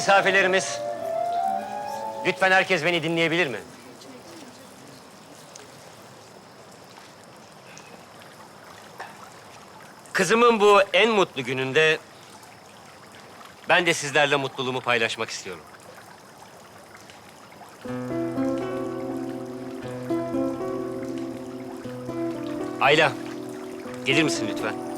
misafirlerimiz, lütfen herkes beni dinleyebilir mi? Kızımın bu en mutlu gününde ben de sizlerle mutluluğumu paylaşmak istiyorum. Ayla, gelir misin lütfen?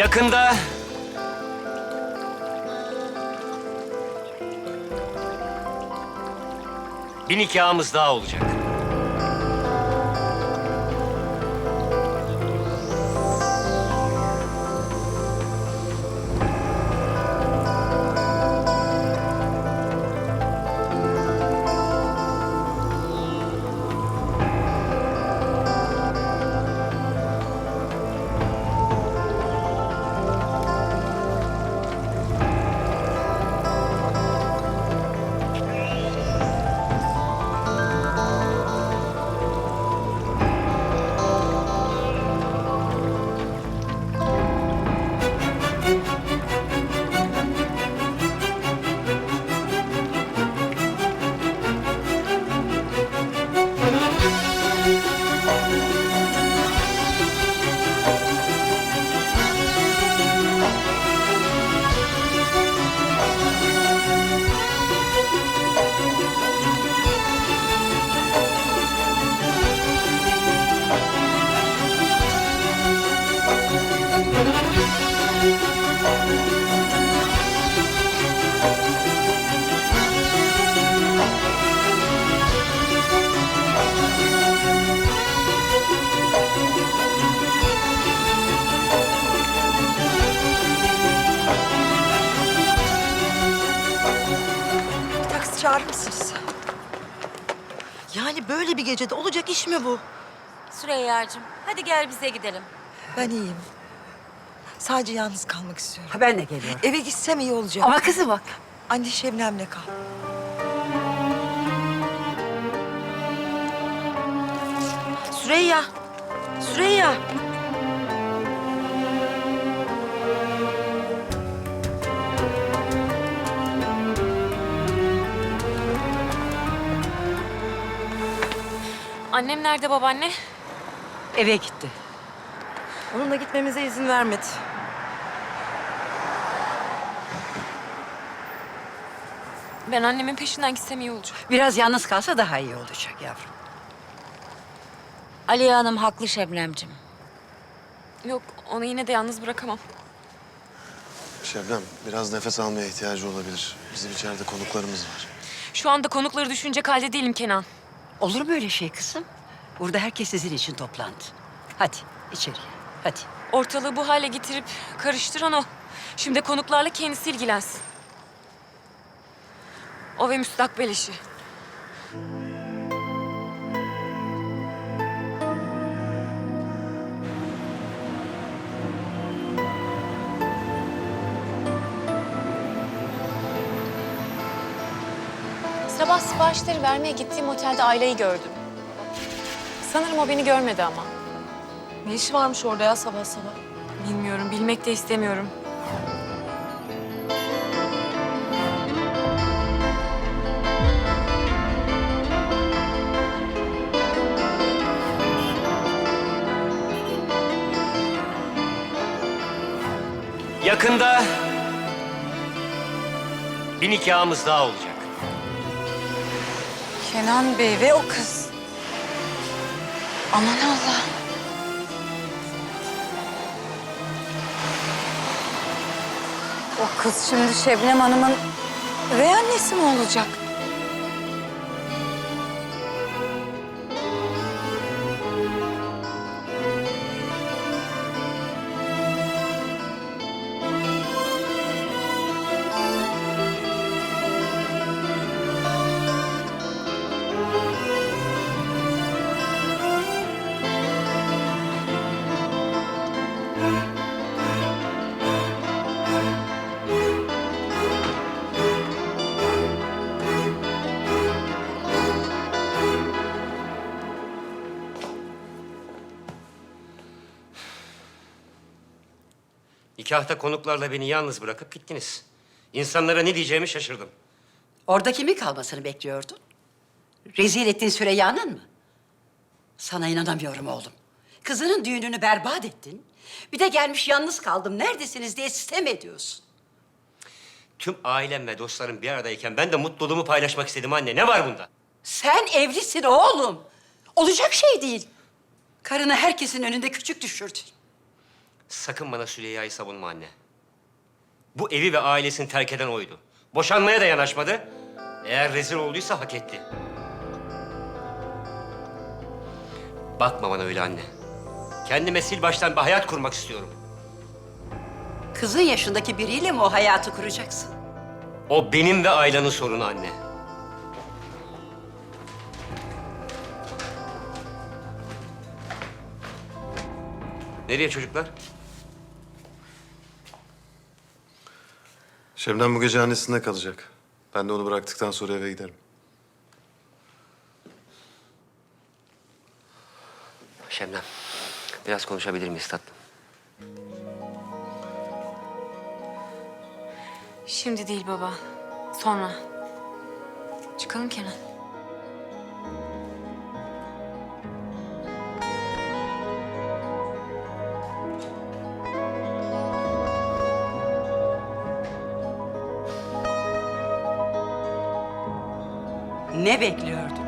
Yakında bir nikahımız daha olacak. Çağırır mısınız? Yani böyle bir gecede olacak iş mi bu? Süreyya'cığım hadi gel bize gidelim. Ben iyiyim. Sadece yalnız kalmak istiyorum. Ha, ben de geliyorum. Eve gitsem iyi olacak. Ama kızım bak. Anne Şebnem'le kal. Süreyya. Süreyya. Annem nerede babaanne? Eve gitti. Onunla gitmemize izin vermedi. Ben annemin peşinden gitsem iyi olacak. Biraz yalnız kalsa daha iyi olacak yavrum. Aliye Hanım haklı Şebnemciğim. Yok onu yine de yalnız bırakamam. Şebnem, biraz nefes almaya ihtiyacı olabilir. Bizim içeride konuklarımız var. Şu anda konukları düşünecek halde değilim Kenan. Olur mu öyle şey kızım? Burada herkes sizin için toplandı. Hadi içeriye. Hadi. Ortalığı bu hale getirip karıştıran o. Şimdi konuklarla kendisi ilgilensin. O ve müstakbel işi. Sabah siparişleri vermeye gittiğim otelde Ayla'yı gördüm. Sanırım o beni görmedi ama. Ne işi varmış orada ya sabah sabah? Bilmiyorum, bilmek de istemiyorum. Yakında bir nikahımız daha olacak. Kenan Bey ve o kız. Aman Allah. O kız şimdi Şebnem Hanım'ın üvey annesi mi olacak? Nikahta konuklarla beni yalnız bırakıp gittiniz. İnsanlara ne diyeceğimi şaşırdım. Orada kimin kalmasını bekliyordun? Rezil ettiğin Süreyya'nın mı? Sana inanamıyorum oğlum. Kızının düğününü berbat ettin. Bir de gelmiş yalnız kaldım, neredesiniz diye sistem ediyorsun. Tüm ailem ve dostlarım bir aradayken ben de mutluluğumu paylaşmak istedim anne. Ne var bunda? Sen evlisin oğlum. Olacak şey değil. Karını herkesin önünde küçük düşürdün. Sakın bana Süreyya'yı savunma anne. Bu evi ve ailesini terk eden oydu. Boşanmaya da yanaşmadı. Eğer rezil olduysa hak etti. Bakma bana öyle anne. Kendime sil baştan bir hayat kurmak istiyorum. Kızın yaşındaki biriyle mi o hayatı kuracaksın? O benim ve ailenin sorunu anne. Nereye çocuklar? Şebnem bu gece annesinde kalacak. Ben de onu bıraktıktan sonra eve giderim. Şebnem, biraz konuşabilir miyiz tatlım? Şimdi değil baba. Sonra. Çıkalım Kenan. Ne bekliyordun?